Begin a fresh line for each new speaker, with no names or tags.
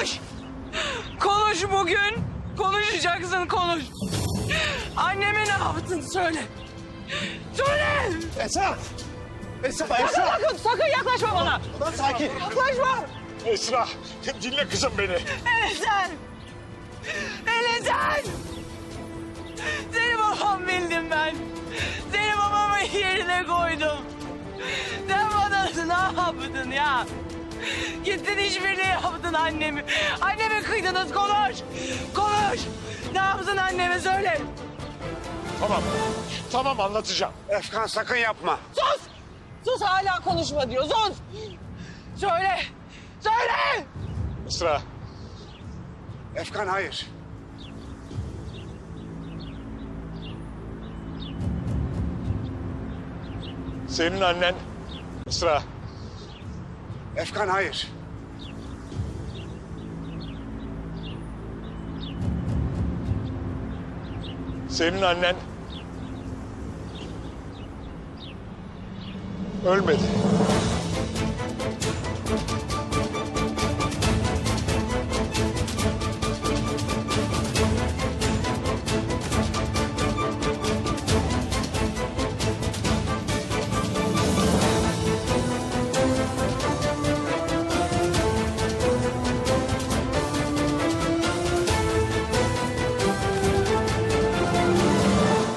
Konuş. Konuş bugün. Konuşacaksın konuş. Anneme ne yaptın söyle. Söyle.
Esra! Esra!
Sakın
Esra!
sakın sakın yaklaşma bana.
Lan sakin.
Yaklaşma.
Esra! Dinle kızım beni.
Elesen. Elesen. Seni babam bildim ben. Seni babamın yerine koydum. Sen bana ne yaptın ya? Gittin işbirliği yaptın annemi. Annemi kıydınız konuş. Konuş. Ne yaptın anneme söyle.
Tamam. Tamam anlatacağım.
Efkan sakın yapma.
Sus. Sus hala konuşma diyor. Sus. Söyle. Söyle.
Esra!
Efkan hayır.
Senin annen... Esra!
Efkan hayır.
Senin annen... Ölmedi.